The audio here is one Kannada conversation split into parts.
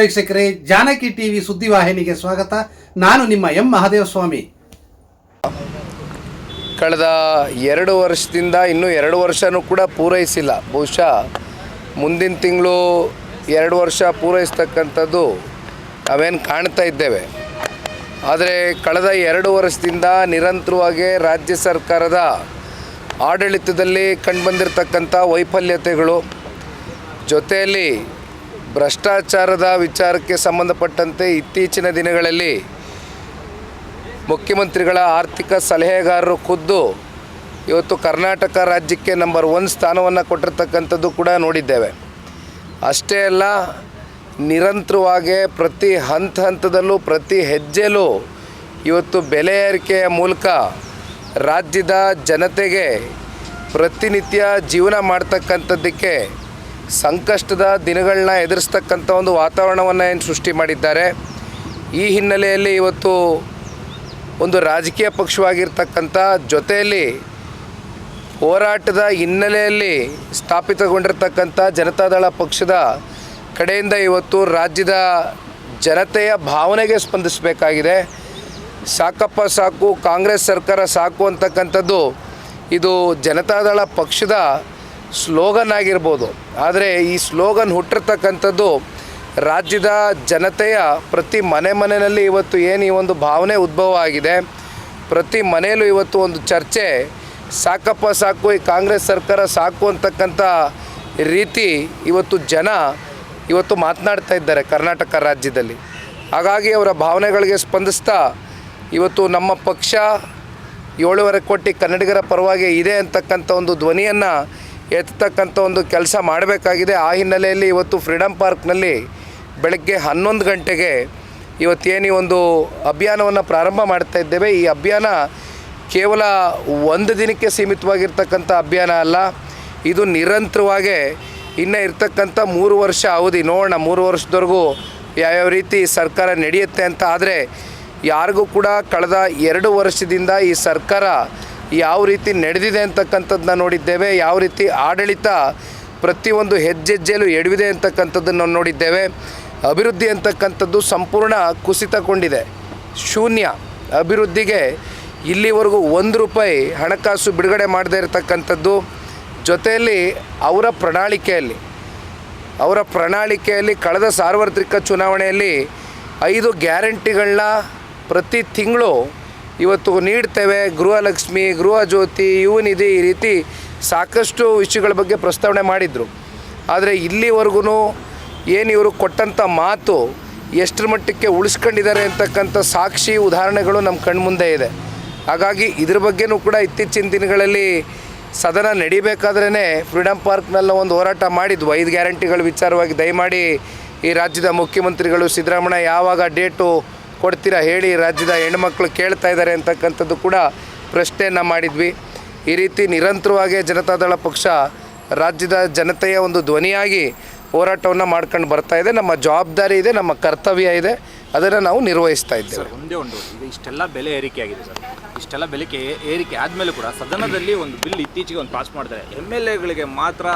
ವೀಕ್ಷಕರೇ, ಜಾನಕಿ ಟಿವಿ ಸುದ್ದಿವಾಹಿನಿಗೆ ಸ್ವಾಗತ. ನಾನು ನಿಮ್ಮ ಎಂ ಮಹಾದೇವಸ್ವಾಮಿ. ಕಳೆದ ಎರಡು ವರ್ಷದಿಂದ ಇನ್ನೂ ಎರಡು ವರ್ಷನೂ ಕೂಡ ಪೂರೈಸಿಲ್ಲ. ಬಹುಶಃ ಮುಂದಿನ ತಿಂಗಳು ಎರಡು ವರ್ಷ ಪೂರೈಸ್ತಕ್ಕಂಥದ್ದು ನಾವೇನು ಕಾಣ್ತಾ ಇದ್ದೇವೆ. ಆದರೆ ಕಳೆದ ಎರಡು ವರ್ಷದಿಂದ ನಿರಂತರವಾಗಿ ರಾಜ್ಯ ಸರ್ಕಾರದ ಆಡಳಿತದಲ್ಲಿ ಕಂಡುಬಂದಿರತಕ್ಕಂಥ ವೈಫಲ್ಯತೆಗಳು ಜೊತೆಯಲ್ಲಿ ಭ್ರಷ್ಟಾಚಾರದ ವಿಚಾರಕ್ಕೆ ಸಂಬಂಧಪಟ್ಟಂತೆ ಇತ್ತೀಚಿನ ದಿನಗಳಲ್ಲಿ ಮುಖ್ಯಮಂತ್ರಿಗಳ ಆರ್ಥಿಕ ಸಲಹೆಗಾರರು ಖುದ್ದು ಇವತ್ತು ಕರ್ನಾಟಕ ರಾಜ್ಯಕ್ಕೆ ನಂಬರ್ ಒನ್ ಸ್ಥಾನವನ್ನು ಕೊಟ್ಟಿರ್ತಕ್ಕಂಥದ್ದು ಕೂಡ ನೋಡಿದ್ದೇವೆ. ಅಷ್ಟೇ ಅಲ್ಲ, ನಿರಂತರವಾಗಿ ಪ್ರತಿ ಹಂತ ಹಂತದಲ್ಲೂ, ಪ್ರತಿ ಹೆಜ್ಜೆಯಲ್ಲೂ ಇವತ್ತು ಬೆಲೆ ಏರಿಕೆಯ ಮೂಲಕ ರಾಜ್ಯದ ಜನತೆಗೆ ಪ್ರತಿನಿತ್ಯ ಜೀವನ ಮಾಡ್ತಕ್ಕಂಥದ್ದಕ್ಕೆ ಸಂಕಷ್ಟದ ದಿನಗಳನ್ನ ಎದುರಿಸ್ತಕ್ಕಂಥ ಒಂದು ವಾತಾವರಣವನ್ನು ಏನು ಸೃಷ್ಟಿ ಮಾಡಿದ್ದಾರೆ. ಈ ಹಿನ್ನೆಲೆಯಲ್ಲಿ ಇವತ್ತು ಒಂದು ರಾಜಕೀಯ ಪಕ್ಷವಾಗಿರ್ತಕ್ಕಂಥ ಜೊತೆಯಲ್ಲಿ ಹೋರಾಟದ ಹಿನ್ನೆಲೆಯಲ್ಲಿ ಸ್ಥಾಪಿತಗೊಂಡಿರ್ತಕ್ಕಂಥ ಜನತಾದಳ ಪಕ್ಷದ ಕಡೆಯಿಂದ ಇವತ್ತು ರಾಜ್ಯದ ಜನತೆಯ ಭಾವನೆಗೆ ಸ್ಪಂದಿಸಬೇಕಾಗಿದೆ. ಸಾಕಪ್ಪ ಸಾಕು, ಕಾಂಗ್ರೆಸ್ ಸರ್ಕಾರ ಸಾಕು ಅಂತಕ್ಕಂಥದ್ದು ಇದು ಜನತಾದಳ ಪಕ್ಷದ ಸ್ಲೋಗನ್ ಆಗಿರ್ಬೋದು. ಆದರೆ ಈ ಸ್ಲೋಗನ್ ಹುಟ್ಟಿರ್ತಕ್ಕಂಥದ್ದು ರಾಜ್ಯದ ಜನತೆಯ ಪ್ರತಿ ಮನೆ ಮನೆಯಲ್ಲಿ ಇವತ್ತು ಏನು ಈ ಒಂದು ಭಾವನೆ ಉದ್ಭವ ಆಗಿದೆ. ಪ್ರತಿ ಮನೆಯಲ್ಲೂ ಇವತ್ತು ಒಂದು ಚರ್ಚೆ. ಸಾಕಪ್ಪ ಸಾಕು, ಈ ಕಾಂಗ್ರೆಸ್ ಸರ್ಕಾರ ಸಾಕು ಅಂತಕ್ಕಂಥ ರೀತಿ ಇವತ್ತು ಜನ ಇವತ್ತು ಮಾತನಾಡ್ತಾ ಇದ್ದಾರೆ ಕರ್ನಾಟಕ ರಾಜ್ಯದಲ್ಲಿ. ಹಾಗಾಗಿ ಅವರ ಭಾವನೆಗಳಿಗೆ ಸ್ಪಂದಿಸ್ತಾ ಇವತ್ತು ನಮ್ಮ ಪಕ್ಷ ಏಳುವರೆ ಕೋಟಿ ಕನ್ನಡಿಗರ ಪರವಾಗಿ ಇದೆ ಅಂತಕ್ಕಂಥ ಒಂದು ಧ್ವನಿಯನ್ನು ಎತ್ತತಕ್ಕಂಥ ಒಂದು ಕೆಲಸ ಮಾಡಬೇಕಾಗಿದೆ. ಆ ಹಿನ್ನೆಲೆಯಲ್ಲಿ ಇವತ್ತು ಫ್ರೀಡಮ್ ಪಾರ್ಕ್ನಲ್ಲಿ ಬೆಳಗ್ಗೆ ಹನ್ನೊಂದು ಗಂಟೆಗೆ ಇವತ್ತೇನು ಒಂದು ಅಭಿಯಾನವನ್ನು ಪ್ರಾರಂಭ ಮಾಡ್ತಾ ಇದ್ದೇವೆ. ಈ ಅಭಿಯಾನ ಕೇವಲ ಒಂದು ದಿನಕ್ಕೆ ಸೀಮಿತವಾಗಿರ್ತಕ್ಕಂಥ ಅಭಿಯಾನ ಅಲ್ಲ, ಇದು ನಿರಂತರವಾಗಿ ಇನ್ನೂ ಇರ್ತಕ್ಕಂಥ ಮೂರು ವರ್ಷ ಅವಧಿ. ನೋಡೋಣ, ಮೂರು ವರ್ಷದವರೆಗೂ ಯಾವ್ಯಾವ ರೀತಿ ಸರ್ಕಾರ ನಡೆಯುತ್ತೆ ಅಂತ. ಆದರೆ, ಯಾರಿಗೂ ಕೂಡ ಕಳೆದ ಎರಡು ವರ್ಷದಿಂದ ಈ ಸರ್ಕಾರ ಯಾವ ರೀತಿ ನಡೆದಿದೆ ಅಂತಕ್ಕಂಥದ್ದನ್ನ ನೋಡಿದ್ದೇವೆ, ಯಾವ ರೀತಿ ಆಡಳಿತ ಪ್ರತಿಯೊಂದು ಹೆಜ್ಜೆಜ್ಜೆಯಲ್ಲೂ ಎಡವಿದೆ ಅಂತಕ್ಕಂಥದ್ದನ್ನು ನೋಡಿದ್ದೇವೆ. ಅಭಿವೃದ್ಧಿ ಅಂತಕ್ಕಂಥದ್ದು ಸಂಪೂರ್ಣ ಕುಸಿತಗೊಂಡಿದೆ. ಶೂನ್ಯ ಅಭಿವೃದ್ಧಿಗೆ ಇಲ್ಲಿವರೆಗೂ ಒಂದು ರೂಪಾಯಿ ಹಣಕಾಸು ಬಿಡುಗಡೆ ಮಾಡದೇ ಇರತಕ್ಕಂಥದ್ದು. ಜೊತೆಯಲ್ಲಿ ಅವರ ಪ್ರಣಾಳಿಕೆಯಲ್ಲಿ ಅವರ ಪ್ರಣಾಳಿಕೆಯಲ್ಲಿ ಕಳೆದ ಸಾರ್ವತ್ರಿಕ ಚುನಾವಣೆಯಲ್ಲಿ ಐದು ಗ್ಯಾರಂಟಿಗಳನ್ನ ಪ್ರತಿ ತಿಂಗಳು ಇವತ್ತು ನೀಡ್ತೇವೆ ಗೃಹಲಕ್ಷ್ಮಿ ಗೃಹ ಜ್ಯೋತಿ ಯುವನಿಧಿ ಈ ರೀತಿ ಸಾಕಷ್ಟು ವಿಷಯಗಳ ಬಗ್ಗೆ ಪ್ರಸ್ತಾವನೆ ಮಾಡಿದರು. ಆದರೆ ಇಲ್ಲಿವರೆಗೂ ಏನು ಇವರು ಕೊಟ್ಟಂಥ ಮಾತು ಎಷ್ಟರ ಮಟ್ಟಕ್ಕೆ ಉಳಿಸ್ಕೊಂಡಿದ್ದಾರೆ ಅಂತಕ್ಕಂಥ ಸಾಕ್ಷಿ ಉದಾಹರಣೆಗಳು ನಮ್ಮ ಕಣ್ಮುಂದೆ ಇದೆ. ಹಾಗಾಗಿ ಇದ್ರ ಬಗ್ಗೆನೂ ಕೂಡ ಇತ್ತೀಚಿನ ದಿನಗಳಲ್ಲಿ ಸದನ ನಡಿಬೇಕಾದ್ರೇ ಫ್ರೀಡಮ್ ಪಾರ್ಕ್ನಲ್ಲಿ ಒಂದು ಹೋರಾಟ ಮಾಡಿದ್ವು. ಐದು ಗ್ಯಾರಂಟಿಗಳ ವಿಚಾರವಾಗಿ ದಯಮಾಡಿ ಈ ರಾಜ್ಯದ ಮುಖ್ಯಮಂತ್ರಿಗಳು ಸಿದ್ದರಾಮಯ್ಯ ಯಾವಾಗ ಡೇಟು ಕೊಡ್ತೀರಾ ಹೇಳಿ ರಾಜ್ಯದ ಹೆಣ್ಮಕ್ಳು ಕೇಳ್ತಾ ಇದ್ದಾರೆ ಅಂತಕ್ಕಂಥದ್ದು ಕೂಡ ಪ್ರಶ್ನೆಯನ್ನು ಮಾಡಿದ್ವಿ. ಈ ರೀತಿ ನಿರಂತರವಾಗಿ ಜನತಾದಳ ಪಕ್ಷ ರಾಜ್ಯದ ಜನತೆಯ ಒಂದು ಧ್ವನಿಯಾಗಿ ಹೋರಾಟವನ್ನು ಮಾಡ್ಕೊಂಡು ಬರ್ತಾ ಇದೆ. ನಮ್ಮ ಜವಾಬ್ದಾರಿ ಇದೆ, ನಮ್ಮ ಕರ್ತವ್ಯ ಇದೆ. ಅದನ್ನು ನಾವು ನಿರ್ವಹಿಸ್ತಾ ಇದ್ದೇವೆ. ಸರ್ ಒಂದೇ ಒಂದು ಈಗ ಇಷ್ಟೆಲ್ಲ ಬೆಲೆ ಏರಿಕೆ ಆಗಿದೆ ಸರ್. ಇಷ್ಟೆಲ್ಲ ಬೆಲೆ ಏರಿಕೆ ಆದಮೇಲೆ ಕೂಡ ಸದನದಲ್ಲಿ ಒಂದು ಬಿಲ್ ಇತ್ತೀಚೆಗೆ ಒಂದು ಪಾಸ್ ಮಾಡ್ತಾರೆ ಎಂ ಎಲ್ ಎಗಳಿಗೆ ಮಾತ್ರ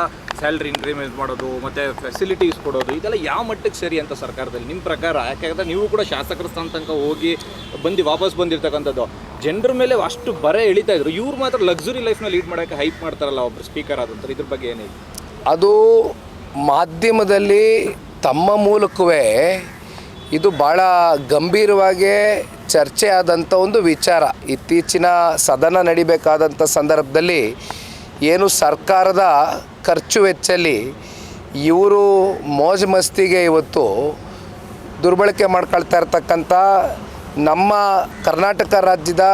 ಸ್ಯಾಲ್ರಿ ಇನ್ಕ್ರಿಮೆಂಟ್ ಮಾಡೋದು ಮತ್ತು ಫೆಸಿಲಿಟೀಸ್ ಕೊಡೋದು ಇದೆಲ್ಲ ಯಾವ ಮಟ್ಟಕ್ಕೆ ಸರಿ ಅಂತ ಸರ್ಕಾರದಲ್ಲಿ? ನಿಮ್ಮ ಪ್ರಕಾರ? ಯಾಕೆಂದರೆ ನೀವು ಕೂಡ ಶಾಸಕರ ಸ್ಥಾನ ತನಕ ಹೋಗಿ ಬಂದು ವಾಪಸ್ ಬಂದಿರ್ತಕ್ಕಂಥದ್ದು. ಜನರ ಮೇಲೆ ಅಷ್ಟು ಬರೆ ಎಳಿತಾ ಇದ್ರು. ಇವ್ರು ಮಾತ್ರ ಲಕ್ಸುರಿ ಲೈಫ್ನ ಲೀಡ್ ಮಾಡೋಕ್ಕೆ ಹೈಪ್ ಮಾಡ್ತಾರಲ್ಲ ಒಬ್ಬರು ಸ್ಪೀಕರ್ ಆದಂತಾರೆ ಇದ್ರ ಬಗ್ಗೆ ಏನಿದೆ ಅದು ಮಾಧ್ಯಮದಲ್ಲಿ ತಮ್ಮ ಮೂಲಕವೇ ಇದು ಭಾಳ ಗಂಭೀರವಾಗಿ ಚರ್ಚೆ ಆದಂಥ ಒಂದು ವಿಚಾರ. ಇತ್ತೀಚಿನ ಸದನ ನಡಿಬೇಕಾದಂಥ ಸಂದರ್ಭದಲ್ಲಿ ಏನು ಸರ್ಕಾರದ ಖರ್ಚು ವೆಚ್ಚಲ್ಲಿ ಇವರು ಮೋಜು ಮಸ್ತಿಗೆ ಇವತ್ತು ದುರ್ಬಳಕೆ ಮಾಡ್ಕೊಳ್ತಾ ಇರ್ತಕ್ಕಂಥ ನಮ್ಮ ಕರ್ನಾಟಕ ರಾಜ್ಯದ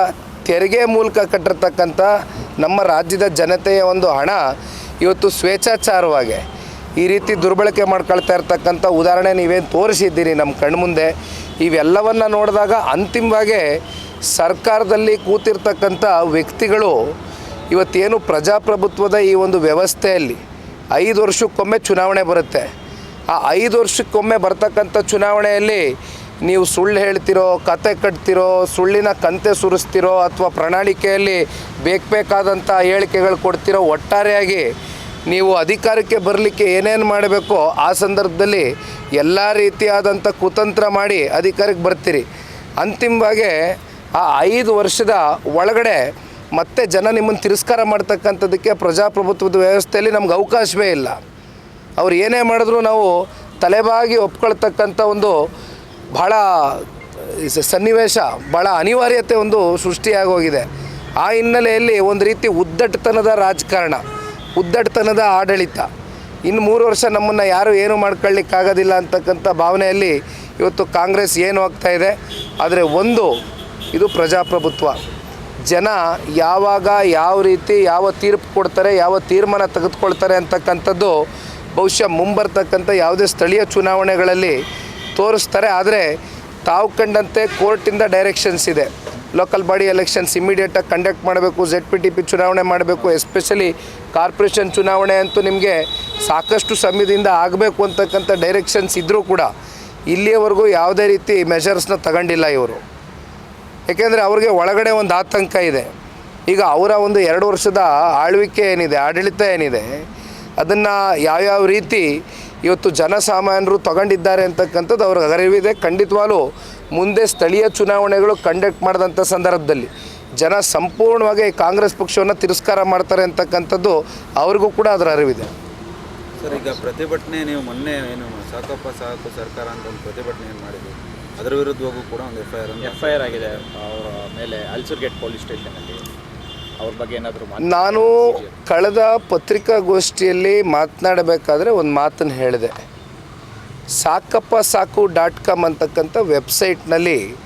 ತೆರಿಗೆ ಮೂಲಕ ಕಟ್ಟಿರ್ತಕ್ಕಂಥ ನಮ್ಮ ರಾಜ್ಯದ ಜನತೆಯ ಒಂದು ಹಣ ಇವತ್ತು ಸ್ವೇಚ್ಛಾಚಾರವಾಗಿ ಈ ರೀತಿ ದುರ್ಬಳಕೆ ಮಾಡ್ಕೊಳ್ತಾ ಇರ್ತಕ್ಕಂಥ ಉದಾಹರಣೆ ನೀವೇನು ತೋರಿಸಿದ್ದೀರಿ ನಮ್ಮ ಕಣ್ಮುಂದೆ. ಇವೆಲ್ಲವನ್ನು ನೋಡಿದಾಗ ಅಂತಿಮವಾಗಿ ಸರ್ಕಾರದಲ್ಲಿ ಕೂತಿರ್ತಕ್ಕಂಥ ವ್ಯಕ್ತಿಗಳು ಇವತ್ತೇನು ಪ್ರಜಾಪ್ರಭುತ್ವದ ಈ ಒಂದು ವ್ಯವಸ್ಥೆಯಲ್ಲಿ ಐದು ವರ್ಷಕ್ಕೊಮ್ಮೆ ಚುನಾವಣೆ ಬರುತ್ತೆ. ಆ ಐದು ವರ್ಷಕ್ಕೊಮ್ಮೆ ಬರ್ತಕ್ಕಂಥ ಚುನಾವಣೆಯಲ್ಲಿ ನೀವು ಸುಳ್ಳು ಹೇಳ್ತಿರೋ, ಕತೆ ಕಟ್ತಿರೋ, ಸುಳ್ಳಿನ ಕಂತೆ ಸುರಿಸ್ತಿರೋ ಅಥವಾ ಪ್ರಣಾಳಿಕೆಯಲ್ಲಿ ಬೇಕು ಬೇಕಾದಂಥ ಹೇಳಿಕೆಗಳು ಕೊಡ್ತಿರೋ ಒಟ್ಟಾರೆಯಾಗಿ ನೀವು ಅಧಿಕಾರಕ್ಕೆ ಬರಲಿಕ್ಕೆ ಏನೇನು ಮಾಡಬೇಕೋ ಆ ಸಂದರ್ಭದಲ್ಲಿ ಎಲ್ಲ ರೀತಿಯಾದಂಥ ಕುತಂತ್ರ ಮಾಡಿ ಅಧಿಕಾರಕ್ಕೆ ಬರ್ತೀರಿ. ಅಂತಿಮವಾಗಿ ಆ ಐದು ವರ್ಷದ ಒಳಗಡೆ ಮತ್ತೆ ಜನ ನಿಮ್ಮನ್ನು ತಿರಸ್ಕಾರ ಮಾಡ್ತಕ್ಕಂಥದ್ದಕ್ಕೆ ಪ್ರಜಾಪ್ರಭುತ್ವದ ವ್ಯವಸ್ಥೆಯಲ್ಲಿ ನಮ್ಗೆ ಅವಕಾಶವೇ ಇಲ್ಲ. ಅವ್ರು ಏನೇ ಮಾಡಿದ್ರು ನಾವು ತಲೆಬಾಗಿ ಒಪ್ಕೊಳ್ತಕ್ಕಂಥ ಒಂದು ಭಾಳ ಸನ್ನಿವೇಶ ಭಾಳ ಅನಿವಾರ್ಯತೆ ಒಂದು ಸೃಷ್ಟಿಯಾಗೋಗಿದೆ. ಆ ಹಿನ್ನೆಲೆಯಲ್ಲಿ ಒಂದು ರೀತಿ ಉದ್ದಟತನದ ರಾಜಕಾರಣ. ಉದ್ದಟತನದ ಆಡಳಿತ. ಇನ್ನು ಮೂರು ವರ್ಷ ನಮ್ಮನ್ನು ಯಾರು ಏನು ಮಾಡ್ಕೊಳ್ಳಿಕ್ಕಾಗೋದಿಲ್ಲ ಅಂತಕ್ಕಂಥ ಭಾವನೆಯಲ್ಲಿ ಇವತ್ತು ಕಾಂಗ್ರೆಸ್ ಏನು ಆಗ್ತಾ ಇದೆ. ಆದರೆ ಒಂದು, ಇದು ಪ್ರಜಾಪ್ರಭುತ್ವ. ಜನ ಯಾವಾಗ ಯಾವ ರೀತಿ ಯಾವ ತೀರ್ಪು ಕೊಡ್ತಾರೆ, ಯಾವ ತೀರ್ಮಾನ ತೆಗೆದುಕೊಳ್ತಾರೆ ಅಂತಕ್ಕಂಥದ್ದು ಬಹುಶಃ ಮುಂಬರ್ತಕ್ಕಂಥ ಯಾವುದೇ ಸ್ಥಳೀಯ ಚುನಾವಣೆಗಳಲ್ಲಿ ತೋರಿಸ್ತಾರೆ. ಆದರೆ ತಾವು ಕಂಡಂತೆ ಕೋರ್ಟಿಂದ ಡೈರೆಕ್ಷನ್ಸ್ ಇದೆ. ಲೋಕಲ್ ಬಾಡಿ ಎಲೆಕ್ಷನ್ಸ್ ಇಮಿಡಿಯೇಟಾಗಿ ಕಂಡಕ್ಟ್ ಮಾಡಬೇಕು ಜೆಡ್ ಪಿ ಟಿ ಪಿ ಚುನಾವಣೆ ಮಾಡಬೇಕು ಎಸ್ಪೆಷಲಿ ಕಾರ್ಪೊರೇಷನ್ ಚುನಾವಣೆ ಅಂತೂ ನಿಮಗೆ ಸಾಕಷ್ಟು ಸಮಯದಿಂದ ಆಗಬೇಕು ಅಂತಕ್ಕಂಥ ಡೈರೆಕ್ಷನ್ಸ್ ಇದ್ದರೂ ಕೂಡ ಇಲ್ಲಿಯವರೆಗೂ ಯಾವುದೇ ರೀತಿ ಮೆಷರ್ಸ್ನ ತಗೊಂಡಿಲ್ಲ ಇವರು. ಏಕೆಂದರೆ ಅವ್ರಿಗೆ ಒಳಗಡೆ ಒಂದು ಆತಂಕ ಇದೆ. ಈಗ ಅವರ ಒಂದು ಎರಡು ವರ್ಷದ ಆಳ್ವಿಕೆ ಏನಿದೆ, ಆಡಳಿತ ಏನಿದೆ, ಅದನ್ನು ಯಾವ್ಯಾವ ರೀತಿ ಇವತ್ತು ಜನಸಾಮಾನ್ಯರು ತಗೊಂಡಿದ್ದಾರೆ ಅಂತಕ್ಕಂಥದ್ದು ಅವ್ರಿಗೆ ಅರಿವಿದೆ. ಖಂಡಿತವಾಗ್ಲೂ ಮುಂದೆ ಸ್ಥಳೀಯ ಚುನಾವಣೆಗಳು ಕಂಡಕ್ಟ್ ಮಾಡಿದಂಥ ಸಂದರ್ಭದಲ್ಲಿ ಜನ ಸಂಪೂರ್ಣವಾಗಿ ಕಾಂಗ್ರೆಸ್ ಪಕ್ಷವನ್ನು ತಿರಸ್ಕಾರ ಮಾಡ್ತಾರೆ ಅಂತಕ್ಕಂಥದ್ದು ಅವ್ರಿಗೂ ಕೂಡ ಅದರ ಅರಿವಿದೆ. ಸರ್ ಈಗ ಪ್ರತಿಭಟನೆ ನೀವು ಮೊನ್ನೆ ಏನು ಸಾಕಪ್ಪ ಸಾಕು ಸರ್ಕಾರ ಅಂತ ಒಂದು ಪ್ರತಿಭಟನೆ ಏನು ಮಾಡಿದ್ವಿ ಅದರ ವಿರುದ್ಧವಾಗೂ ಕೂಡ ಒಂದು F I R F I R ಆಗಿದೆ. ಅವರ ಮೇಲೆ ಅಲ್ಸೂರ್ಗೇಟ್ ಪೊಲೀಸ್ ಸ್ಟೇಷನಲ್ಲಿ. ಅವ್ರ ಬಗ್ಗೆ ಏನಾದರೂ ನಾನು ಕಳೆದ ಪತ್ರಿಕಾಗೋಷ್ಠಿಯಲ್ಲಿ ಮಾತನಾಡಬೇಕಾದ್ರೆ ಒಂದು ಮಾತನ್ನು ಹೇಳಿದೆ. ಸಾಕಪ್ಪ ಸಾಕು ಡಾಟ್ ಕಾಮ್ ಅಂತಕ್ಕಂಥ ವೆಬ್ಸೈಟ್ನಲ್ಲಿ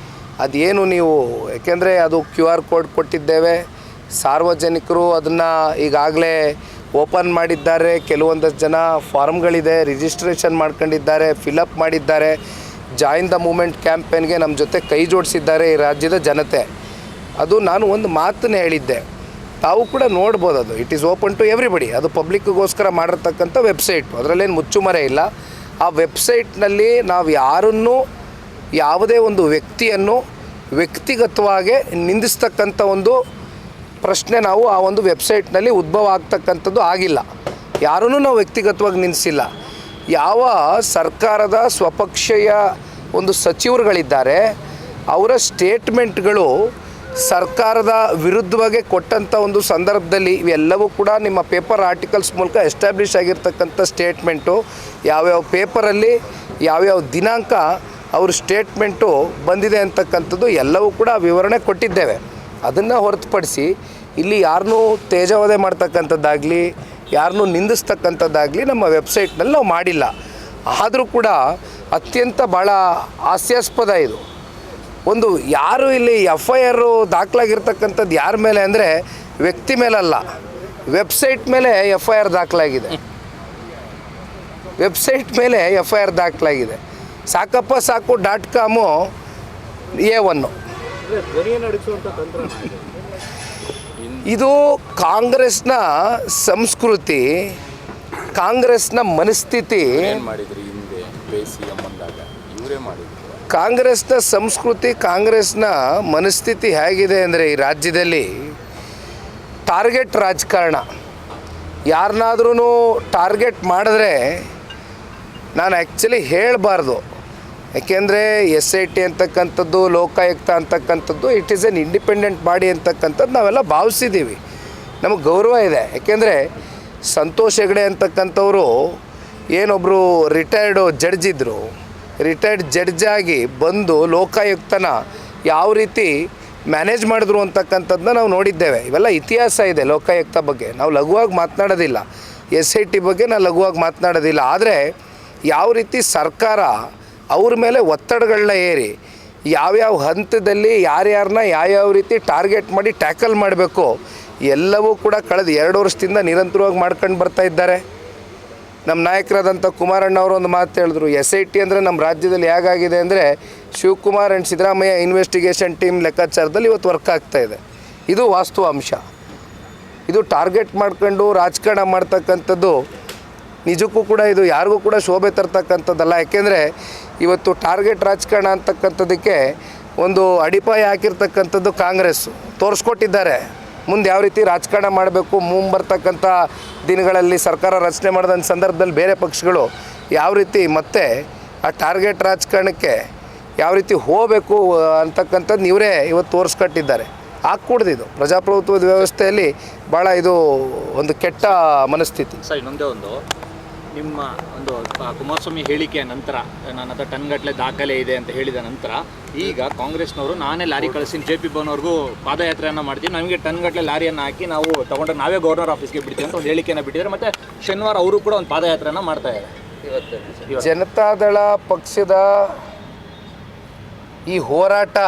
ಅದೇನು ನೀವು, ಯಾಕೆಂದರೆ ಅದು ಕ್ಯೂ ಆರ್ ಕೋಡ್ ಕೊಟ್ಟಿದ್ದೇವೆ. ಸಾರ್ವಜನಿಕರು ಅದನ್ನು ಈಗಾಗಲೇ ಓಪನ್ ಮಾಡಿದ್ದಾರೆ. ಕೆಲವೊಂದಷ್ಟು ಜನ ಫಾರ್ಮ್ಗಳಿದೆ, ರಿಜಿಸ್ಟ್ರೇಷನ್ ಮಾಡ್ಕೊಂಡಿದ್ದಾರೆ ಫಿಲಪ್ ಮಾಡಿದ್ದಾರೆ. ಜಾಯಿನ್ ದ ಮೂಮೆಂಟ್ ಕ್ಯಾಂಪೇನ್ಗೆ ನಮ್ಮ ಜೊತೆ ಕೈ ಜೋಡಿಸಿದ್ದಾರೆ ಈ ರಾಜ್ಯದ ಜನತೆ. ಅದು ನಾನು ಒಂದು ಮಾತನ್ನ ಹೇಳಿದ್ದೆ. ತಾವು ಕೂಡ ನೋಡ್ಬೋದು ಅದು. It is open to everybody ಅದು ಪಬ್ಲಿಕ್ಗೋಸ್ಕರ ಮಾಡಿರ್ತಕ್ಕಂಥ ವೆಬ್ಸೈಟು. ಅದರಲ್ಲೇನು ಮುಚ್ಚುಮರೆ ಇಲ್ಲ. ಆ ವೆಬ್ಸೈಟ್ನಲ್ಲಿ ನಾವು ಯಾರನ್ನೂ, ಯಾವುದೇ ಒಂದು ವ್ಯಕ್ತಿಯನ್ನು ವ್ಯಕ್ತಿಗತವಾಗಿ ನಿಂದಿಸ್ತಕ್ಕಂಥ ಒಂದು ಪ್ರಶ್ನೆ ನಾವು ಆ ಒಂದು ವೆಬ್ಸೈಟ್ನಲ್ಲಿ ಉದ್ಭವ ಆಗ್ತಕ್ಕಂಥದ್ದು ಆಗಿಲ್ಲ. ಯಾರನ್ನೂ ನಾವು ವ್ಯಕ್ತಿಗತವಾಗಿ ನಿಲ್ಲಿಸಿಲ್ಲ ಯಾವ ಸರ್ಕಾರದ ಸ್ವಪಕ್ಷೀಯ ಒಂದು ಸಚಿವರುಗಳಿದ್ದಾರೆ, ಅವರ ಸ್ಟೇಟ್ಮೆಂಟ್ಗಳು ಸರ್ಕಾರದ ವಿರುದ್ಧವಾಗಿ ಕೊಟ್ಟಂಥ ಒಂದು ಸಂದರ್ಭದಲ್ಲಿ ಇವೆಲ್ಲವೂ ಕೂಡ ನಿಮ್ಮ ಪೇಪರ್ ಆರ್ಟಿಕಲ್ಸ್ ಮೂಲಕ ಎಸ್ಟಾಬ್ಲಿಷ್ ಆಗಿರ್ತಕ್ಕಂಥ ಸ್ಟೇಟ್ಮೆಂಟು, ಯಾವ್ಯಾವ ಪೇಪರಲ್ಲಿ ಯಾವ್ಯಾವ ದಿನಾಂಕ ಅವ್ರ ಸ್ಟೇಟ್ಮೆಂಟು ಬಂದಿದೆ ಅಂತಕ್ಕಂಥದ್ದು ಎಲ್ಲವೂ ಕೂಡ ವಿವರಣೆ ಕೊಟ್ಟಿದ್ದೇವೆ. ಅದನ್ನು ಹೊರತುಪಡಿಸಿ ಇಲ್ಲಿ ಯಾರನ್ನೂ ತೇಜವಧೆ ಮಾಡ್ತಕ್ಕಂಥದ್ದಾಗಲಿ, ಯಾರನ್ನೂ ನಿಂದಿಸ್ತಕ್ಕಂಥದ್ದಾಗಲಿ ನಮ್ಮ ವೆಬ್ಸೈಟ್ನಲ್ಲಿ ನಾವು ಮಾಡಿಲ್ಲ. ಆದರೂ ಕೂಡ ಅತ್ಯಂತ ಭಾಳ ಹಾಸ್ಯಾಸ್ಪದ ಇದು. ಒಂದು ಯಾರು ಇಲ್ಲಿ ಎಫ್ ಐ ಆರು ದಾಖಲಾಗಿರ್ತಕ್ಕಂಥದ್ದು ಯಾರ ಮೇಲೆ ಅಂದರೆ ವ್ಯಕ್ತಿ ಮೇಲಲ್ಲ ವೆಬ್ಸೈಟ್ ಮೇಲೆ ಎಫ್ ಐ ಆರ್ ದಾಖಲಾಗಿದೆ. ವೆಬ್ಸೈಟ್ ಮೇಲೆ ಎಫ್ ಐ ಆರ್ ದಾಖಲಾಗಿದೆ. ಸಾಕಪ್ಪ ಸಾಕು ಡಾಟ್ ಕಾಮು ಎ ಒನ್ನು ಇದು ಕಾಂಗ್ರೆಸ್ನ ಸಂಸ್ಕೃತಿ, ಕಾಂಗ್ರೆಸ್ನ ಮನಸ್ಥಿತಿ. ಮಾಡಿದ್ರಿ ಹಿಂದೆ? ಕಾಂಗ್ರೆಸ್ನ ಸಂಸ್ಕೃತಿ, ಕಾಂಗ್ರೆಸ್ನ ಮನಸ್ಥಿತಿ ಹೇಗಿದೆ ಅಂದರೆ ಈ ರಾಜ್ಯದಲ್ಲಿ ಟಾರ್ಗೆಟ್ ರಾಜಕಾರಣ. ಯಾರನ್ನಾದ್ರೂ ಟಾರ್ಗೆಟ್ ಮಾಡಿದ್ರೆ ನಾನು ಆ್ಯಕ್ಚುಲಿ ಹೇಳಬಾರ್ದು. ಯಾಕೆಂದರೆ ಎಸ್ ಐ ಟಿ ಅಂತಕ್ಕಂಥದ್ದು, ಲೋಕಾಯುಕ್ತ ಅಂತಕ್ಕಂಥದ್ದು it is an independent body ಅಂತಕ್ಕಂಥದ್ದು ನಾವೆಲ್ಲ ಭಾವಿಸಿದ್ದೀವಿ. ನಮಗೆ ಗೌರವ ಇದೆ. ಯಾಕೆಂದರೆ ಸಂತೋಷ್ ಹೆಗಡೆ ಅಂತಕ್ಕಂಥವರು ಏನೊಬ್ಬರು ರಿಟೈರ್ಡು ಜಡ್ಜ್ ಇದ್ದರು ರಿಟೈರ್ಡ್ ಜಡ್ಜ್ ಆಗಿ ಬಂದು ಲೋಕಾಯುಕ್ತನ ಯಾವ ರೀತಿ ಮ್ಯಾನೇಜ್ ಮಾಡಿದ್ರು ಅಂತಕ್ಕಂಥದ್ದನ್ನ ನಾವು ನೋಡಿದ್ದೇವೆ. ಇವೆಲ್ಲ ಇತಿಹಾಸ ಇದೆ ಲೋಕಾಯುಕ್ತ ಬಗ್ಗೆ. ನಾವು ಲಘುವಾಗಿ ಮಾತನಾಡೋದಿಲ್ಲ. ಎಸ್ ಐ ಟಿ ಬಗ್ಗೆ ನಾನು ಲಘುವಾಗಿ ಮಾತನಾಡೋದಿಲ್ಲ. ಆದರೆ ಯಾವ ರೀತಿ ಸರ್ಕಾರ ಅವ್ರ ಮೇಲೆ ಒತ್ತಡಗಳನ್ನ ಏರಿ, ಯಾವ್ಯಾವ ಹಂತದಲ್ಲಿ ಯಾರ್ಯಾರನ್ನ ಯಾವ್ಯಾವ ರೀತಿ ಟಾರ್ಗೆಟ್ ಮಾಡಿ ಟ್ಯಾಕಲ್ ಮಾಡಬೇಕು, ಎಲ್ಲವೂ ಕೂಡ ಕಳೆದ ಎರಡು ವರ್ಷದಿಂದ ನಿರಂತರವಾಗಿ ಮಾಡ್ಕೊಂಡು ಬರ್ತಾ ಇದ್ದಾರೆ. ನಮ್ಮ ನಾಯಕರಾದಂಥ ಕುಮಾರಣ್ಣ ಅವರು ಒಂದು ಮಾತು ಹೇಳಿದ್ರು, ಎಸ್ ಐ ಟಿ ಅಂದರೆ ನಮ್ಮ ರಾಜ್ಯದಲ್ಲಿ ಹೇಗಾಗಿದೆ ಅಂದರೆ Shivakumar and Siddaramaiah investigation team ಲೆಕ್ಕಾಚಾರದಲ್ಲಿ ಇವತ್ತು ವರ್ಕ್ ಆಗ್ತಾ ಇದೆ. ಇದು ವಾಸ್ತು ಅಂಶ. ಇದು ಟಾರ್ಗೆಟ್ ಮಾಡ್ಕೊಂಡು ರಾಜಕಾರಣ ಮಾಡ್ತಕ್ಕಂಥದ್ದು ನಿಜಕ್ಕೂ ಕೂಡ ಇದು ಯಾರಿಗೂ ಕೂಡ ಶೋಭೆ ತರ್ತಕ್ಕಂಥದ್ದಲ್ಲ. ಯಾಕೆಂದರೆ ಇವತ್ತು ಟಾರ್ಗೆಟ್ ರಾಜಕಾರಣ ಅಂತಕ್ಕಂಥದ್ದಕ್ಕೆ ಒಂದು ಅಡಿಪಾಯ ಹಾಕಿರ್ತಕ್ಕಂಥದ್ದು ಕಾಂಗ್ರೆಸ್ಸು. ತೋರಿಸ್ಕೊಟ್ಟಿದ್ದಾರೆ. ಮುಂದೆ ಯಾವ ರೀತಿ ರಾಜಕಾರಣ ಮಾಡಬೇಕು ಮುಂಬರ್ತಕ್ಕಂಥ ದಿನಗಳಲ್ಲಿ ಸರ್ಕಾರ ರಚನೆ ಮಾಡಿದ ಸಂದರ್ಭದಲ್ಲಿ ಬೇರೆ ಪಕ್ಷಗಳು ಯಾವ ರೀತಿ ಮತ್ತೆ ಆ ಟಾರ್ಗೆಟ್ ರಾಜಕಾರಣಕ್ಕೆ ಯಾವ ರೀತಿ ಹೋಗಬೇಕು ಅಂತಕ್ಕಂಥದ್ದು ಇವರೇ ಇವತ್ತು ತೋರಿಸ್ಕೊಟ್ಟಿದ್ದಾರೆ. ಇದು. ಪ್ರಜಾಪ್ರಭುತ್ವದ ವ್ಯವಸ್ಥೆಯಲ್ಲಿ ಭಾಳ ಇದು ಒಂದು ಕೆಟ್ಟ ಮನಸ್ಥಿತಿ. ಸರ್, ಇನ್ನೊಂದೇ ಒಂದು. ನಿಮ್ಮ ಒಂದು ಕುಮಾರಸ್ವಾಮಿ ಹೇಳಿಕೆಯ ನಂತರ, ನನ್ನ ಹತ್ರ ಟನ್ಗಟ್ಟಲೆ ದಾಖಲೆ ಇದೆ ಅಂತ ಹೇಳಿದ ನಂತರ, ಈಗ ಕಾಂಗ್ರೆಸ್ನವರು ನಾನೇ ಲಾರಿ ಕಳಿಸ್ತೀನಿ ಜೆ ಪಿ ಭವನ್ವರೆಗೂ ಪಾದಯಾತ್ರೆಯನ್ನು ಮಾಡ್ತೀವಿ ನಮಗೆ ಟನ್ಗಟ್ಟಲೆ ಲಾರಿಯನ್ನು ಹಾಕಿ ನಾವು ತಗೊಂಡ್ರೆ ನಾವೇ ಗವರ್ನರ್ ಆಫೀಸ್ಗೆ ಬಿಡ್ತೀವಿ ಅಂತ ಒಂದು ಹೇಳಿಕೆಯನ್ನು ಬಿಟ್ಟಿದ್ದಾರೆ, ಮತ್ತು ಶನಿವಾರ ಅವರು ಕೂಡ ಒಂದು ಪಾದಯಾತ್ರೆಯನ್ನು ಮಾಡ್ತಾ ಇದ್ದಾರೆ. ಜನತಾದಳ ಪಕ್ಷದ ಈ ಹೋರಾಟ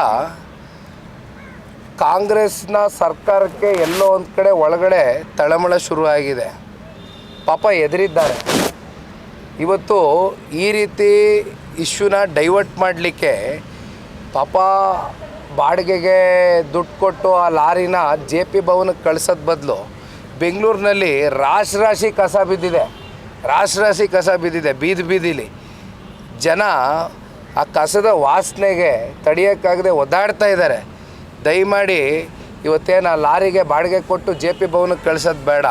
ಕಾಂಗ್ರೆಸ್ನ ಸರ್ಕಾರಕ್ಕೆ ಎಲ್ಲೋ ಒಂದು ಕಡೆ ಒಳಗಡೆ ತಳಮಳ ಶುರುವಾಗಿದೆ. ಪಾಪ ಎದುರಿದ್ದಾರೆ. ಇವತ್ತು ಈ ರೀತಿ ಇಶ್ಯೂನ ಡೈವರ್ಟ್ ಮಾಡಲಿಕ್ಕೆ ಪಾಪ ಬಾಡಿಗೆಗೆ ದುಡ್ಡು ಕೊಟ್ಟು ಆ ಲಾರಿನ ಜೆ ಪಿ ಭವನಕ್ಕೆ ಕಳ್ಸೋದ್ ಬದಲು ಬೆಂಗಳೂರಿನಲ್ಲಿ ರಾಶಿ ರಾಶಿ ಕಸ ಬಿದ್ದಿದೆ. ರಾಶಿ ರಾಶಿ ಕಸ ಬಿದ್ದಿದೆ, ಬೀದಿ ಬೀದಿಲಿ. ಜನ ಆ ಕಸದ ವಾಸನೆಗೆ ತಡೆಯೋಕ್ಕಾಗದೆ ಒದ್ದಾಡ್ತಾ ಇದ್ದಾರೆ. ದಯಮಾಡಿ ಇವತ್ತೇನು ಆ ಲಾರಿಗೆ ಬಾಡಿಗೆ ಕೊಟ್ಟು ಜೆ ಪಿ ಭವನಕ್ಕೆ ಕಳ್ಸೋದು ಬೇಡ.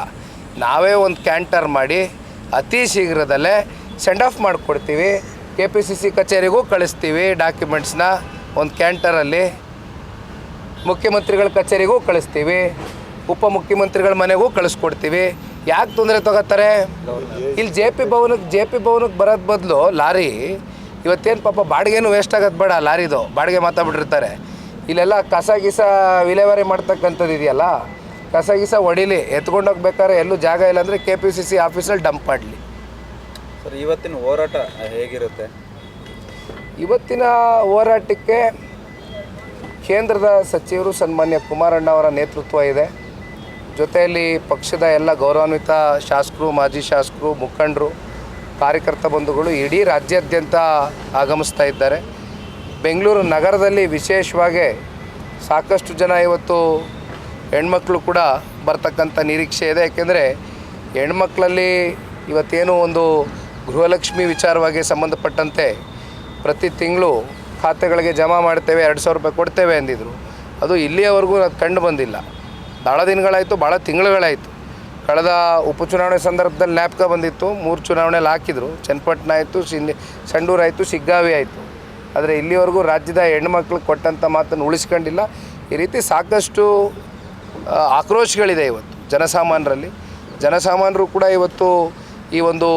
ನಾವೇ ಒಂದು ಕ್ಯಾಂಟರ್ ಮಾಡಿ, ಅತಿ ಶೀಘ್ರದಲ್ಲೇ ಸೆಂಡ್ ಆಫ್ ಮಾಡಿಕೊಡ್ತೀವಿ. ಕೆ ಪಿ ಸಿ ಸಿ ಕಚೇರಿಗೂ ಕಳಿಸ್ತೀವಿ ಡಾಕ್ಯುಮೆಂಟ್ಸ್ನ ಒಂದು ಕ್ಯಾಂಟರಲ್ಲಿ. ಮುಖ್ಯಮಂತ್ರಿಗಳ ಕಚೇರಿಗೂ ಕಳಿಸ್ತೀವಿ. ಉಪಮುಖ್ಯಮಂತ್ರಿಗಳ ಮನೆಗೂ ಕಳಿಸ್ಕೊಡ್ತೀವಿ. ಯಾಕೆ ತೊಂದರೆ ತಗೋತಾರೆ? ಇಲ್ಲಿ ಜೆ ಪಿ ಭವನಕ್ಕೆ ಜೆ ಪಿ ಭವನಕ್ಕೆ ಬರೋದು ಬದಲು ಲಾರಿ ಇವತ್ತೇನು ಪಾಪ ಬಾಡಿಗೆನೂ ವೇಸ್ಟ್ ಆಗೋದು ಬೇಡ ಲಾರಿದು. ಬಾಡಿಗೆ ಮಾತಾಡ್ಬಿಟ್ಟಿರ್ತಾರೆ. ಇಲ್ಲೆಲ್ಲ ಕಸ, ಗಿಸ ವಿಲೇವಾರಿ ಮಾಡ್ತಕ್ಕಂಥದ್ದು ಇದೆಯಲ್ಲ? ಕಸ, ಗಿಸ ಹೊಡಿಲಿ. ಎತ್ಕೊಂಡೋಗ್ಬೇಕಾದ್ರೆ ಎಲ್ಲೂ ಜಾಗ ಇಲ್ಲ ಅಂದರೆ ಕೆ ಪಿ ಸಿ ಸಿ ಆಫೀಸಲ್ಲಿ ಡಂಪ್ ಮಾಡಲಿ. ಸರ್, ಇವತ್ತಿನ ಹೋರಾಟ ಹೇಗಿರುತ್ತೆ? ಇವತ್ತಿನ ಹೋರಾಟಕ್ಕೆ ಕೇಂದ್ರದ ಸಚಿವರು ಸನ್ಮಾನ್ಯ ಕುಮಾರಣ್ಣ ಅವರ ನೇತೃತ್ವ ಇದೆ. ಜೊತೆಯಲ್ಲಿ ಪಕ್ಷದ ಎಲ್ಲ ಗೌರವಾನ್ವಿತ ಶಾಸಕರು, ಮಾಜಿ ಶಾಸಕರು, ಮುಖಂಡರು, ಕಾರ್ಯಕರ್ತ ಬಂಧುಗಳು ಇಡೀ ರಾಜ್ಯಾದ್ಯಂತ ಆಗಮಿಸ್ತಾ ಇದ್ದಾರೆ. ಬೆಂಗಳೂರು ನಗರದಲ್ಲಿ ವಿಶೇಷವಾಗಿ ಸಾಕಷ್ಟು ಜನ ಇವತ್ತು ಹೆಣ್ಮಕ್ಳು ಕೂಡ ಬರ್ತಕ್ಕಂಥ ನಿರೀಕ್ಷೆ ಇದೆ. ಯಾಕೆಂದರೆ ಹೆಣ್ಮಕ್ಳಲ್ಲಿ ಇವತ್ತೇನು ಒಂದು ಗೃಹಲಕ್ಷ್ಮಿ ವಿಚಾರವಾಗಿ ಸಂಬಂಧಪಟ್ಟಂತೆ ಪ್ರತಿ ತಿಂಗಳು ಖಾತೆಗಳಿಗೆ ಜಮಾ ಮಾಡ್ತೇವೆ, ಎರಡು ಸಾವಿರ ರೂಪಾಯಿ ಕೊಡ್ತೇವೆ ಅಂದಿದ್ರು. ಅದು ಇಲ್ಲಿಯವರೆಗೂ ಅದು ಕಂಡು ಬಂದಿಲ್ಲ. ಭಾಳ ದಿನಗಳಾಯಿತು ಭಾಳ ತಿಂಗಳುಗಳಾಯಿತು. ಕಳೆದ ಉಪಚುನಾವಣೆ ಸಂದರ್ಭದಲ್ಲಿ ನ್ಯಾಪ್ಕ ಬಂದಿತ್ತು, ಮೂರು ಚುನಾವಣೆಯಲ್ಲಿ ಹಾಕಿದರು. ಚನ್ನಪಟ್ಟಣ ಆಯಿತು ಸಿಂಧಿ ಸಂಡೂರು ಆಯಿತು ಶಿಗ್ಗಾವಿ ಆಯಿತು ಆದರೆ ಇಲ್ಲಿವರೆಗೂ ರಾಜ್ಯದ ಹೆಣ್ಮಕ್ಳಿಗೆ ಕೊಟ್ಟಂಥ ಮಾತನ್ನು ಉಳಿಸ್ಕೊಂಡಿಲ್ಲ. ಈ ರೀತಿ ಸಾಕಷ್ಟು ಆಕ್ರೋಶಗಳಿದೆ ಇವತ್ತು ಜನಸಾಮಾನ್ಯರಲ್ಲಿ ಜನಸಾಮಾನ್ಯರು ಕೂಡ ಇವತ್ತು ಈ ಒಂದು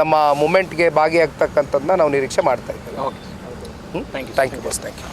ನಮ್ಮ ಮೂಮೆಂಟ್ಗೆ ಭಾಗಿಯಾಗ್ತಕ್ಕಂಥದ್ದನ್ನ ನಾವು ನಿರೀಕ್ಷೆ ಮಾಡ್ತಾ ಇದ್ದೇವೆ. Okay thank you thank you bus thank you